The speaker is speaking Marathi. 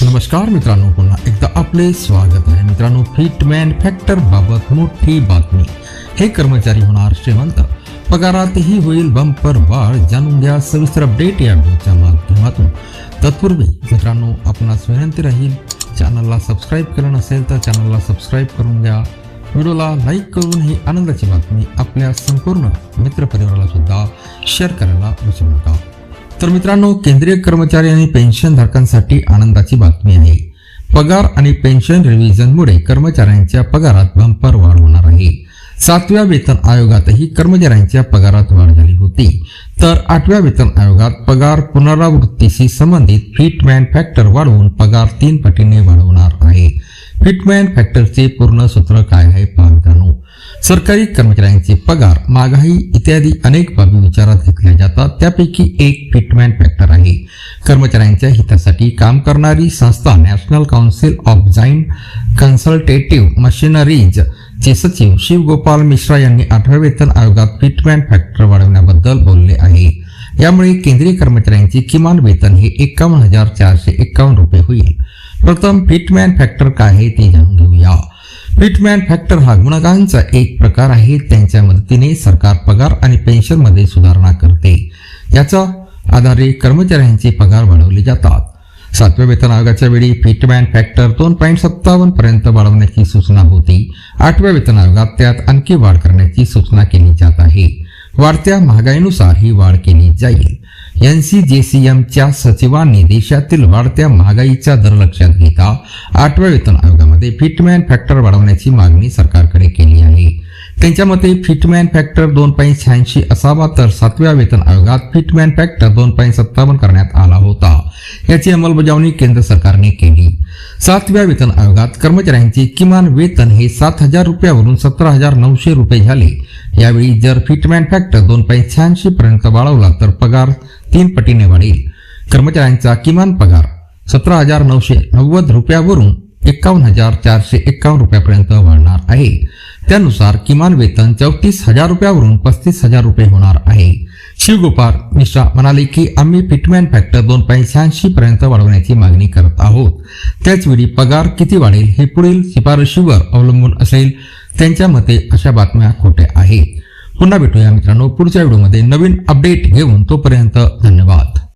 नमस्कार मित्रांनो पुन्हा एकदा आपले स्वागत आहे. मित्रांनो फिटमॅन फॅक्टर बाबत मोठी बातमी. हे कर्मचारी होणार श्रीमंत. पगारातही होईल बंपर वाढ जाणून घ्या सविस्तर अपडेट या व्हिडिओच्या माध्यमातून. तत्पूर्वी मित्रांनो आपणास विनंती राहील चॅनलला सबस्क्राईब केलं नसेल तर चॅनलला सबस्क्राईब करून घ्या. व्हिडिओला लाईक करून ही आनंदाची बातमी आपल्या संपूर्ण मित्रपरिवाराला सुद्धा शेअर करायला विसरू नका. तर मित्रांनो केंद्रीय कर्मचारी आणि पेन्शनधारकांसाठी आनंदाची बातमी आहे. पगार आणि पेन्शन रिव्हिजनमुळे कर्मचाऱ्यांच्या पगारात बंपर वाढ होणार आहे. सातव्या वेतन आयोगातही कर्मचाऱ्यांच्या पगारात वाढ झाली होती. तर आठव्या वेतन आयोगात पगार पुनरावृत्तीशी संबंधित फिटमॅन फॅक्टर वाढवून पगार तीन पटीने वाढवणार आहे. फिटमॅन फॅक्टरचे पूर्ण सूत्र काय आहे पाहू सरकारी कर्मचाऱ्यांचे पगार महागाई इत्यादी अनेक बाबी विचारात घेतल्या जातात. त्यापैकी एक फिटमॅन फॅक्टर आहे. कर्मचाऱ्यांच्या हितासाठी काम करणारी संस्था नॅशनल काउन्सिल ऑफ जाईन कन्सल्टेटिव्ह मशिनरीज चे सचिव शिवगोपाल मिश्रा यांनी आठव्या वेतन आयोगात फिटमॅन फॅक्टर वाढवण्याबद्दल बोलले आहे. यामुळे केंद्रीय कर्मचाऱ्यांचे किमान वेतन हे एकावन्न हजार चारशे एकावन्न रुपये होईल. प्रथम फिटमॅन फॅक्टर काय आहे ते जाणून घेऊया. फिटमॅन फॅक्टर हा गुणकांचा एक प्रकार आहे. त्यांच्या मदतीने सरकार पगार आणि पेन्शनमध्ये सुधारणा करते. याच्या आधारे कर्मचाऱ्यांचे पगार वाढवले जातात. सातव्या वेतन आयोगाच्या वेळी फिटमॅन फॅक्टर दोन पॉईंट सत्तावन्न पर्यंत वाढवण्याची सूचना होती. आठव्या वेतन आयोगात त्यात आणखी वाढ करण्याची सूचना केली जात आहे. वाढत्या महागाईनुसार ही वाढ केली जाईल. एनसीजेसीएमच्या सचिवांनी देशातील वाढत्या महागाईचा दर लक्षात घेता आठव्या वेतन आयोगामध्ये फिटमॅन फॅक्टर वाढवण्याची मागणी सरकारकडे केली आहे. त्यांच्या मते फिटमॅन फॅक्टर दोन पॉईंट शहाऐंशी असावा तर सातव्या वेतन आयोगात फिटमॅन फॅक्टर दोन पॉईंट सत्तावन्न करण्यात आला होता. याची अंमलबजावणी केंद्र सरकारने केली. सातव्या वेतन आयोगात कर्मचाऱ्यांचे किमान वेतन हे सात हजार रुपयावरून सतरा हजार नऊशे रुपये झाले. यावेळी जर फिटमॅन फॅक्टर दोन पॉईंट शहाऐंशी पर्यंत वाढवला तर पगार तीन पटीने वाढेल. कर्मचाऱ्यांचा किमान पगार सतरा हजार नऊशे नव्वद रुपयावरून एकावन्न हजार चारशे एकावन्न रुपयापर्यंत वाढणार आहे. त्यानुसार किमान वेतन चौतीस हजार रुपयावरून पस्तीस हजार रुपये होणार आहे. शिवगोपाल मिश्रा म्हणाले की आम्ही फिटमॅन फॅक्टर दोन पॉईंट शहाऐंशी पर्यंत वाढवण्याची मागणी करत आहोत. त्याचवेळी पगार किती वाढेल हे पुढील शिफारशीवर अवलंबून असेल. त्यांच्या मते अशा बातम्या खोट्या आहेत. पुन्हा भेटूया मित्रांनो पुढच्या व्हिडिओमध्ये नवीन अपडेट घेऊन तोपर्यंत धन्यवाद.